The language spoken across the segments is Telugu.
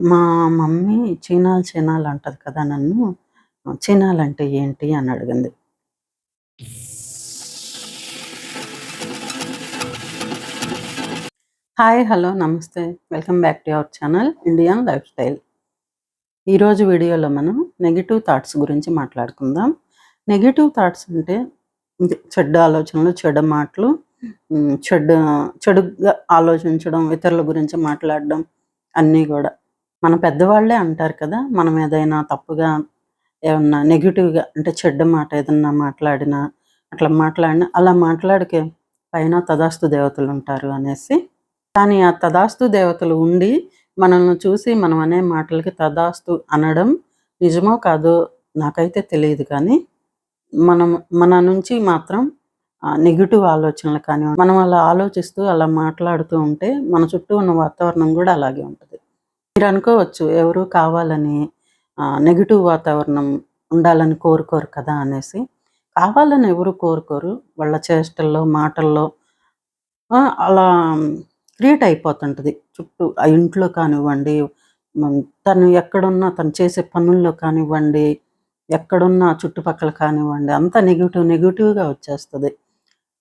మా మమ్మీ చీనాలు చీనాలు అంటది కదా నన్ను. చీనాలంటే ఏంటి అని అడిగింది. హాయ్! హలో! నమస్తే. Welcome back to our channel Indian lifestyle. ఈరోజు వీడియోలో మనం నెగిటివ్ థాట్స్ గురించి మాట్లాడుకుందాం. నెగిటివ్ థాట్స్ అంటే చెడ్డ ఆలోచనలు, చెడ్డ మాటలు, చెడ్డ చెడుగా ఆలోచించడం, ఇతరుల గురించి మాట్లాడడం అన్నీ కూడా మన పెద్దవాళ్ళే అంటారు కదా! మనం ఏదైనా తప్పుగా ఏమన్నా నెగిటివ్గా అంటే చెడ్డ మాట ఏదన్నా మాట్లాడినా, అట్లా మాట్లాడినా అలా మాట్లాడికే పైన తదాస్తు దేవతలుంటారు అనేసి. కానీ ఆ తదాస్తు దేవతలు ఉండి మనల్ని చూసి మనం అనే మాటలకి తదాస్తు అనడం నిజమో కాదో నాకైతే తెలియదు కానీ, మనం మన నుంచి మాత్రం నెగిటివ్ ఆలోచనలు కానీ మనం అలా ఆలోచిస్తూ అలా మాట్లాడుతూ ఉంటే మన చుట్టూ ఉన్న వాతావరణం కూడా అలాగే ఉంటుంది మీరు అనుకోవచ్చు ఎవరు కావాలని నెగిటివ్ వాతావరణం ఉండాలని కోరుకోరు కదా అనేసి. కావాలని ఎవరు కోరుకోరు. వాళ్ళ చేష్టల్లో, మాటల్లో అలా క్రియేట్ అయిపోతుంటుంది చుట్టూ ఆ ఇంట్లో కానివ్వండి, తను ఎక్కడున్నా తను చేసే పనుల్లో కానివ్వండి, ఎక్కడున్నా చుట్టుపక్కల కానివ్వండి, అంతా నెగిటివ్ నెగిటివ్గా వచ్చేస్తుంది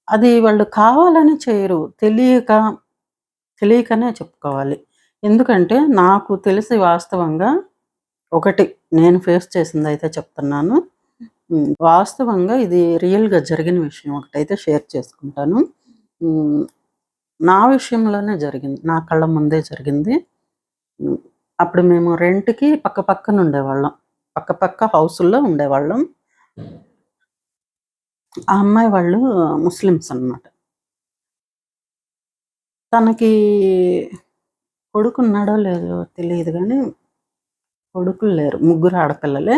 అది వాళ్ళు కావాలని చేయరు. తెలియక తెలియకనే చెప్పుకోవాలి. ఎందుకంటే నాకు తెలిసి వాస్తవంగా ఒకటి నేను ఫేస్ చేసింది అయితే చెప్తున్నాను. వాస్తవంగా ఇది రియల్‌గా జరిగిన విషయం ఒకటైతే షేర్ చేసుకుంటాను. నా విషయంలోనే జరిగింది. నా కళ్ళ ముందే జరిగింది. అప్పుడు మేము రెంట్‌కి పక్క పక్కన ఉండేవాళ్ళం. పక్క పక్క హౌసుల్లో ఉండేవాళ్ళం. ఆ అమ్మాయి వాళ్ళు ముస్లిమ్స్ అన్నమాట. తనకి కొడుకున్నాడో లేదో తెలియదు కానీ కొడుకులు లేరు. ముగ్గురు ఆడపిల్లలే.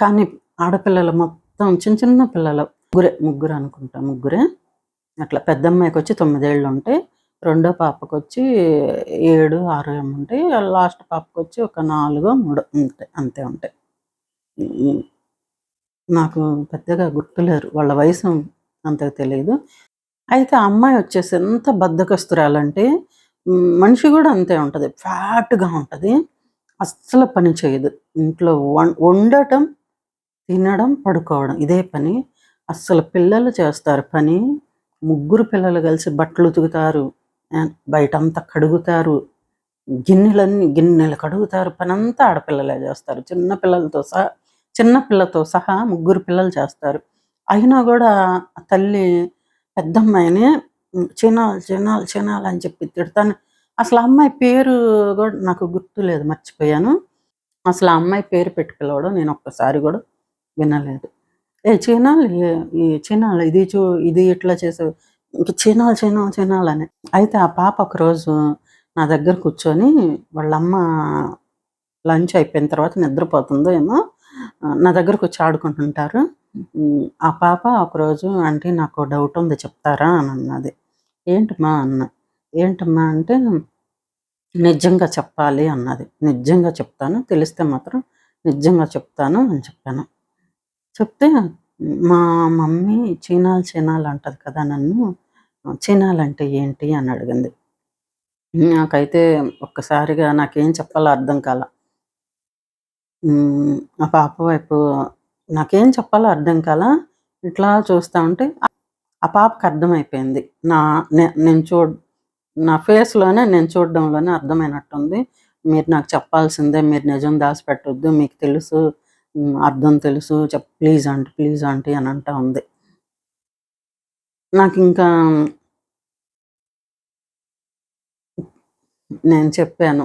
కానీ ఆడపిల్లలు మొత్తం చిన్న చిన్న పిల్లలు. ముగ్గురే, ముగ్గురు అనుకుంటా ముగ్గురే. అట్లా పెద్దమ్మాయికొచ్చి 9 ఏళ్ళుంటాయి. రెండో పాపకొచ్చి 7, 6 ఏమో ఉంటాయి. లాస్ట్ పాపకొచ్చి ఒక నాలుగో మూడో ఉంటాయి. అంతే ఉంటాయి. నాకు పెద్దగా గుర్తులేరు. వాళ్ళ వయసు అంతగా తెలియదు అయితే ఆ అమ్మాయి వచ్చేసి ఎంత బద్ధకస్తురాలంటే మనిషి కూడా అంతే ఉంటది. ఫ్యాట్‌గా ఉంటది. అస్సలు పని చేయదు. ఇంట్లో వండటం, తినడం, పడుకోవడం ఇదే పని. అస్సలు పిల్లలు చేస్తారు పని. ముగ్గురు పిల్లలు కలిసి బట్టలు ఉతుకుతారు. బయట అంతా కడుగుతారు. గిన్నెలన్నీ గిన్నెలు కడుగుతారు. పని అంతా ఆడపిల్లలే చేస్తారు. చిన్న పిల్లలతో సహా చిన్న పిల్లతో సహా ముగ్గురు పిల్లలు చేస్తారు. అయినా కూడా తల్లి పెద్దమ్మాయిని చినాల్, చినాల్, చినాల్ అని చెప్పి తిడతాను అసలు అమ్మాయి పేరు కూడా నాకు గుర్తు లేదు మర్చిపోయాను. అసలు అమ్మాయి పేరు పెట్టి పిలవడం నేను ఒక్కసారి కూడా వినలేదు. "ఏ చినాలు ఏ ఈ చినాలు ఇది చూ ఇది ఇట్లా చేసావు." ఇంక చినాలు చీనాల్, చీనాల్ అని. అయితే ఆ పాప ఒకరోజు నా దగ్గర కూర్చొని వాళ్ళమ్మ లంచ్ అయిపోయిన తర్వాత నిద్రపోతుందో ఏమో నా దగ్గరకు వచ్చి ఆడుకుంటుంటారు. ఆ పాప ఒకరోజు అంటే నాకు డౌట్ ఉంది చెప్తారా?" అని అన్నది. "ఏంటమ్మా?" అన్న "ఏంటమ్మా?" అంటే నిజంగా చెప్పాలి అన్నది. నిజంగా చెప్తాను. తెలిస్తే మాత్రం నిజంగా చెప్తాను అని చెప్పాను. చెప్తే మా మమ్మీ చీనాలు చీనాలు అంటది కదా నన్ను. చీనాలంటే ఏంటి అని అడిగింది. నాకైతే ఒక్కసారిగా నాకేం చెప్పాలో అర్థం కాలా. ఆ పాప వైపు నాకేం చెప్పాలో అర్థం కాల ఇట్లా చూస్తా ఉంటే ఆ పాపకి అర్థమైపోయింది. నా నే నేను చూ నా ఫేస్‌లోనే నేను చూడడంలోనే అర్థమైనట్టుంది. మీరు నాకు చెప్పాల్సిందే. మీరు నిజం దాచిపెట్టొద్దు మీకు తెలుసు. అర్థం తెలుసు. చెప్ ప్లీజ్ ఆంటీ, ప్లీజ్ ఆంటీ అని అంటా ఉంది. నాకు ఇంకా నేను చెప్పాను.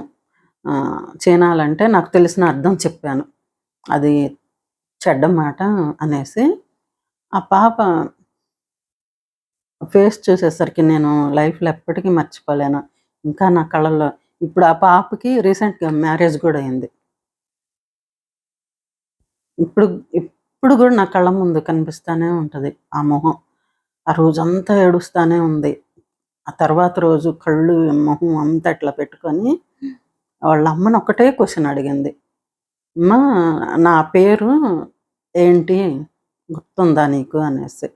ఆహ్, చీనాలంటే నాకు తెలిసిన అర్థం చెప్పాను. అది చెడ్డ మాట అనేసి. ఆ పాప ఫేస్ చూసేసరికి నేను లైఫ్‌లో ఎప్పటికీ మర్చిపోలేను. ఇంకా నా కళ్ళల్లో ఇప్పుడు ఆ పాపకి రీసెంట్‌గా మ్యారేజ్ కూడా అయింది. ఇప్పుడు ఇప్పుడు కూడా నా కళ్ళ ముందు కనిపిస్తానే ఉంటుంది ఆ మొహం. ఆ రోజంతా ఏడుస్తూనే ఉంది. ఆ తర్వాత రోజు కళ్ళు, మొహం అంతా ఇట్లా పెట్టుకొని వాళ్ళ అమ్మని ఒకటే క్వెషన్ అడిగింది. "అమ్మా నా పేరు ఏంటి? గుర్తుందా నీకు?" అనేసి.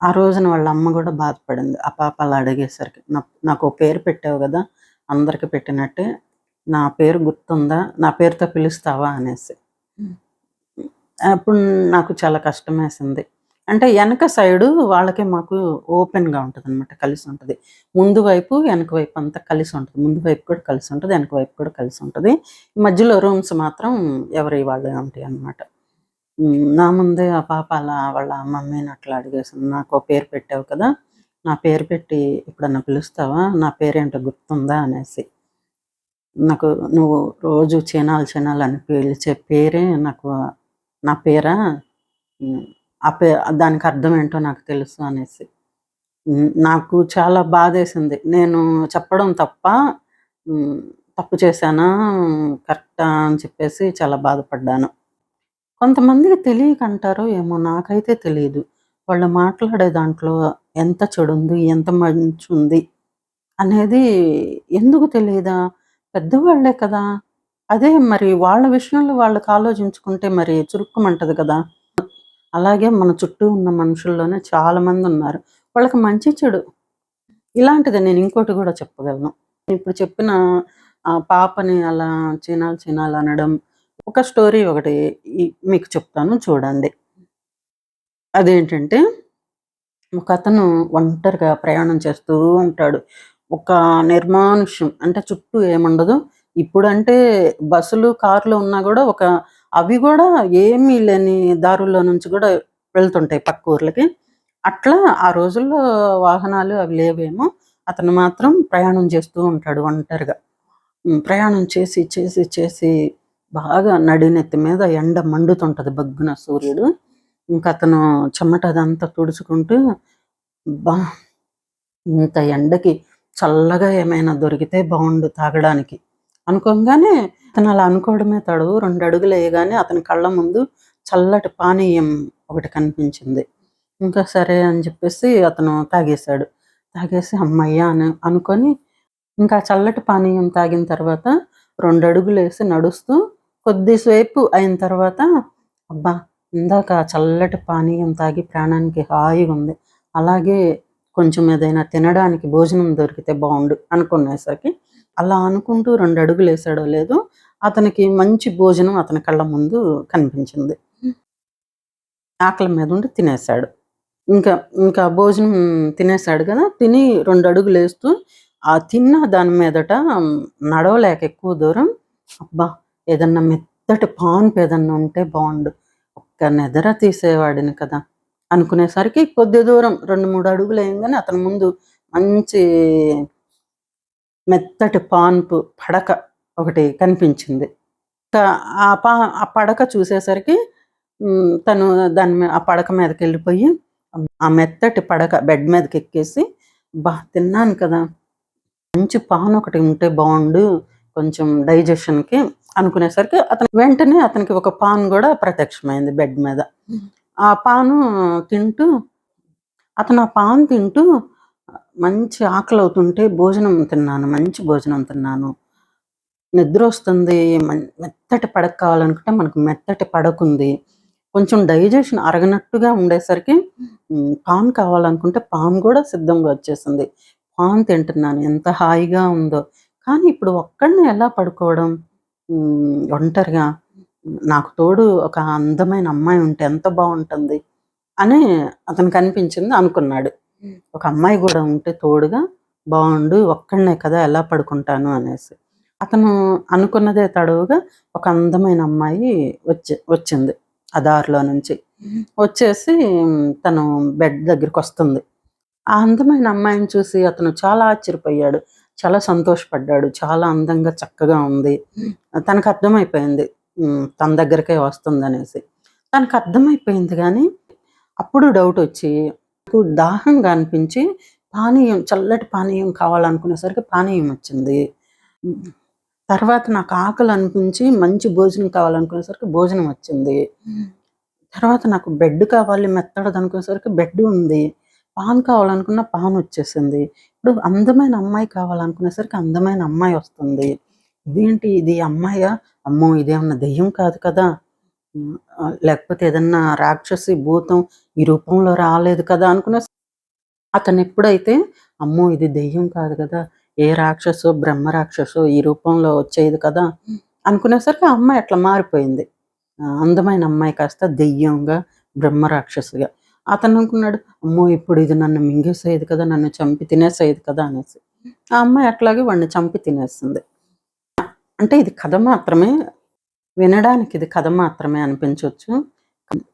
ఆ రోజున వాళ్ళ అమ్మ గూడా బాధపడింది. ఆ పాప అలా అడిగేసరికి. నాకో పేరు పెట్టావు గదా! అందరికి పెట్టినట్టే నా పేరు గుర్తుందా నా పేరుతో పిలుస్తావా అనేసి అప్పుడు నాకు చాలా కష్టం వేసింది అంటే వెనక సైడు వాళ్ళకి మాకు ఓపెన్గా ఉంటుంది అనమాట కలిసి ఉంటుంది. ముందు వైపు వెనక వైపు అంతా కలిసి ఉంటుంది. ముందు వైపు కూడా కలిసి ఉంటుంది వెనక వైపు కూడా కలిసి ఉంటుంది. మధ్యలో రూమ్స్ మాత్రం ఎవరి వాళ్ళు ఉంటాయి అనమాట నా ముందే ఆ పాప అలా వాళ్ళ మమ్మీని అట్లా అడిగేసింది. నాకు పేరు పెట్టావు కదా నా పేరు పెట్టి ఎప్పుడన్నా పిలుస్తావా? నా పేరేంటో గుర్తుందా? అనేసి. నాకు నువ్వు రోజు చినాలు చినాలు అని పిలిచే పేరే నాకు నా పేరా? ఆ పే దానికి అర్థం ఏంటో నాకు తెలుసు అనేసి. నాకు చాలా బాధేసింది. నేను చెప్పడం తప్ప తప్పు చేశానా కరెక్టా అని చెప్పేసి చాలా బాధపడ్డాను. కొంతమందికి తెలియక అంటారో ఏమో నాకైతే తెలియదు వాళ్ళు మాట్లాడే దాంట్లో ఎంత చెడు ఉంది ఎంత మంచి ఉంది అనేది ఎందుకు తెలియదా పెద్దవాళ్ళే కదా. అదే మరి వాళ్ళ విషయంలో వాళ్ళకి ఆలోచించుకుంటే మరి చురుక్కుమంటది కదా. అలాగే మన చుట్టూ ఉన్న మనుషుల్లోనే చాలా మంది ఉన్నారు వాళ్ళకి మంచి చెడు. ఇలాంటిది నేను ఇంకోటి కూడా చెప్పగలను. ఇప్పుడు చెప్పిన పాపని అలా చినాలు చినాలు అనడం ఒక స్టోరీ ఒకటి మీకు చెప్తాను చూడండి. అదేంటంటే ఒక అతను ఒంటరిగా ప్రయాణం చేస్తూ ఉంటాడు. ఒక నిర్మానుష్యం అంటే చుట్టూ ఏముండదు. ఇప్పుడంటే బస్సులు కార్లు ఉన్నా కూడా ఒక అవి కూడా ఏమీ లేని దారుల్లో నుంచి కూడా వెళ్తుంటాయి పక్క ఊర్లకి. అట్లా ఆ రోజుల్లో వాహనాలు అవి లేవేమో అతను మాత్రం ప్రయాణం చేస్తూ ఉంటాడు ఒంటరిగా. ప్రయాణం చేసి చేసి చేసి బాగా నడినెత్తి మీద ఎండ మండుతుంటది బగ్గున సూర్యుడు. ఇంకా అతను చెమట అదంతా తుడుచుకుంటూ బా ఇంత ఎండకి చల్లగా ఏమైనా దొరికితే బాగుండు తాగడానికి. అనుకోగానే అతను అలా అనుకోవడమే తడు రెండు అడుగులు వేయగానే అతని కళ్ళ ముందు చల్లటి పానీయం ఒకటి కనిపించింది. ఇంకా సరే అని చెప్పేసి అతను తాగేశాడు. తాగేసి అమ్మయ్య అని అనుకొని ఇంకా చల్లటి పానీయం తాగిన తర్వాత రెండు అడుగులు వేసి నడుస్తూ కొద్దిసేపు అయిన తర్వాత అబ్బా ఇందాక చల్లటి పానీయం తాగి ప్రాణానికి హాయిగా ఉంది. అలాగే కొంచెం ఏదైనా తినడానికి భోజనం దొరికితే బాగుండు అనుకునేసరికి అలా అనుకుంటూ రెండు అడుగులు వేసాడో లేదో అతనికి మంచి భోజనం అతని కళ్ళ ముందు కనిపించింది. ఆకలి మీద ఉండి తినేశాడు. ఇంకా ఇంకా భోజనం తినేశాడు కదా తిని రెండు అడుగులు వేస్తూ ఆ తిన్న దాని మీదట నడవలేక ఎక్కువ దూరం అబ్బా ఏదన్నా మెత్తటి పాన్పు ఏదన్నా ఉంటే బాగుండు. ఒక్క నిద్ర తీసేవాడిని కదా అనుకునేసరికి కొద్ది దూరం రెండు మూడు అడుగులు వేయంగానే అతని ముందు మంచి మెత్తటి పాన్పు పడక ఒకటి కనిపించింది. ఆ పా ఆ పడక చూసేసరికి తను దాని మీద ఆ పడక మీదకి వెళ్ళిపోయి ఆ మెత్తటి పడక బెడ్ మీదకి ఎక్కేసి బా తిన్నాను కదా. మంచి పాన్ ఒకటి ఉంటే బాగుండు కొంచెం డైజెషన్కి అనుకునేసరికి అతను వెంటనే అతనికి ఒక పాన్ కూడా ప్రత్యక్షమైంది బెడ్ మీద. ఆ పాను తింటూ అతను ఆ పాన్ తింటూ మంచి ఆకలి అవుతుంటే భోజనం తిన్నాను మంచి భోజనం తిన్నాను. నిద్ర వస్తుంది మెత్తటి పడక కావాలనుకుంటే మనకు మెత్తటి పడకుంది. కొంచెం డైజెషన్ అరగనట్టుగా ఉండేసరికి పాన్ కావాలనుకుంటే పాన్ కూడా సిద్ధంగా వచ్చేసింది. పాన్ తింటున్నాను ఎంత హాయిగా ఉందో. కానీ ఇప్పుడు ఒక్కడిని ఎలా పడుకోవడం? ఒంటరిగా. నాకు తోడు ఒక అందమైన అమ్మాయి ఉంటే ఎంత బాగుంటుంది? అని అతనికి అనిపించింది అనుకున్నాడు. ఒక అమ్మాయి కూడా ఉంటే తోడుగా బాగుండు ఒక్కడనే కదా ఎలా పడుకుంటాను అనేసి. అతను అనుకున్నదే తడవుగా ఒక అందమైన అమ్మాయి వచ్చి వచ్చింది ఆ దారిలో నుంచి. వచ్చేసి తను బెడ్ దగ్గరికి వస్తుంది. ఆ అందమైన అమ్మాయిని చూసి అతను చాలా ఆశ్చర్యపోయాడు చాలా సంతోషపడ్డాడు చాలా అందంగా చక్కగా ఉంది. తనకు అర్థమైపోయింది తన దగ్గరికే వస్తుంది అనేసి. తనకు అర్థమైపోయింది కానీ అప్పుడు డౌట్ వచ్చి నాకు దాహంగా అనిపించి పానీయం చల్లటి పానీయం కావాలనుకునేసరికి పానీయం వచ్చింది. తర్వాత నాకు ఆకలి అనిపించి మంచి భోజనం కావాలనుకునేసరికి భోజనం వచ్చింది. తర్వాత నాకు బెడ్ కావాలి మెత్తడది అనుకునేసరికి బెడ్ ఉంది. పాన్ కావాలనుకున్న పాన్ వచ్చేసింది. ఇప్పుడు అందమైన అమ్మాయి కావాలనుకునేసరికి అందమైన అమ్మాయి వస్తుంది. ఇదేంటి? ఇది అమ్మాయా? అమ్మో ఇదేమన్నా దెయ్యం కాదు కదా. లేకపోతే ఏదన్నా రాక్షసి భూతం ఈ రూపంలో రాలేదు కదా అనుకునే అతను ఎప్పుడైతే అమ్మో ఇది దెయ్యం కాదు కదా ఏ రాక్షసో బ్రహ్మ రాక్షసో ఈ రూపంలో వచ్చేది కదా అనుకునేసరికి ఆ అమ్మాయి అట్లా మారిపోయింది. అందమైన అమ్మాయి కాస్త దెయ్యంగా బ్రహ్మ రాక్షసుగా. అతను అనుకున్నాడు అమ్మో ఇప్పుడు ఇది నన్ను మింగేసేది కదా నన్ను చంపి తినేసేది కదా అనేసి. ఆ అమ్మాయి అట్లాగే వాడిని చంపి తినేస్తుంది. అంటే ఇది కథ మాత్రమే వినడానికి ఇది కథ మాత్రమే అనిపించవచ్చు.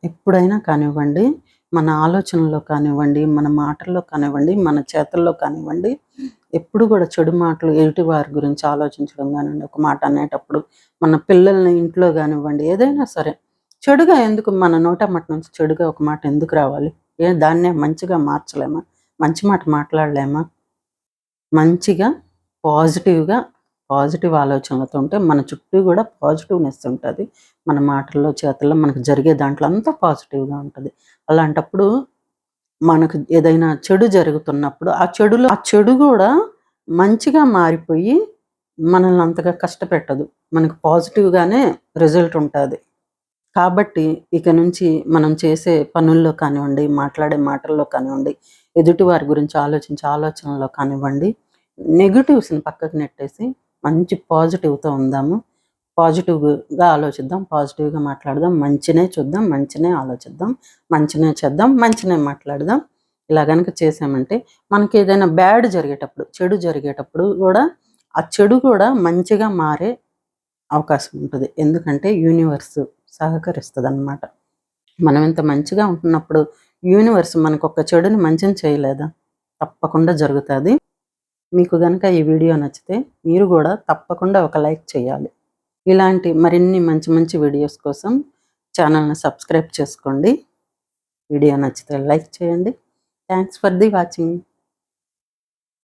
ఎప్పుడైనా కానివ్వండి మన ఆలోచనలో కానివ్వండి మన మాటల్లో కానివ్వండి మన చేతల్లో కానివ్వండి ఎప్పుడు కూడా చెడు మాటలు ఎదుటి వారి గురించి ఆలోచించడం కానివ్వండి ఒక మాట అనేటప్పుడు మన పిల్లల్ని ఇంట్లో కానివ్వండి ఏదైనా సరే చెడుగా ఎందుకు మన నోట మాట నుంచి చెడుగా ఒక మాట ఎందుకు రావాలి? ఏ దాన్నే మంచిగా మార్చలేమా? మంచి మాట మాట్లాడలేమా? మంచిగా పాజిటివ్గా పాజిటివ్ ఆలోచనలతో ఉంటే మన చుట్టూ కూడా పాజిటివ్నెస్ ఉంటుంది. మన మాటల్లో చేతల్లో మనకు జరిగే దాంట్లో అంతా పాజిటివ్గా ఉంటుంది. అలాంటప్పుడు మనకు ఏదైనా చెడు జరుగుతున్నప్పుడు ఆ చెడులో ఆ చెడు కూడా మంచిగా మారిపోయి మనల్ని అంతగా కష్టపెట్టదు. మనకు పాజిటివ్గానే రిజల్ట్ ఉంటుంది. కాబట్టి ఇక నుంచి మనం చేసే పనుల్లో కానివ్వండి మాట్లాడే మాటల్లో కానివ్వండి ఎదుటి వారి గురించి ఆలోచించే ఆలోచనలో కానివ్వండి నెగిటివ్స్ని పక్కకు నెట్టేసి మంచి పాజిటివ్తో ఉందాము. పాజిటివ్గా ఆలోచిద్దాం పాజిటివ్గా మాట్లాడదాం మంచినే చూద్దాం మంచినే ఆలోచిద్దాం మంచినే చేద్దాం మంచినే మాట్లాడదాం. ఇలా కనుక చేసామంటే మనకి ఏదైనా బ్యాడ్ జరిగేటప్పుడు చెడు జరిగేటప్పుడు కూడా ఆ చెడు కూడా మంచిగా మారే అవకాశం ఉంటుంది. ఎందుకంటే యూనివర్స్ సహకరిస్తుంది అనమాట మనం ఇంత మంచిగా ఉంటున్నప్పుడు యూనివర్స్ మనకు ఒక చెడుని మంచిని చేయలేదా? తప్పకుండా జరుగుతుంది. మీకు కనుక ఈ వీడియో నచ్చితే మీరు కూడా తప్పకుండా ఒక లైక్ చేయాలి. ఇలాంటి మరిన్ని మంచి మంచి వీడియోస్ కోసం ఛానల్ని సబ్స్క్రైబ్ చేసుకోండి. వీడియో నచ్చితే లైక్ చేయండి. Thanks for the watching.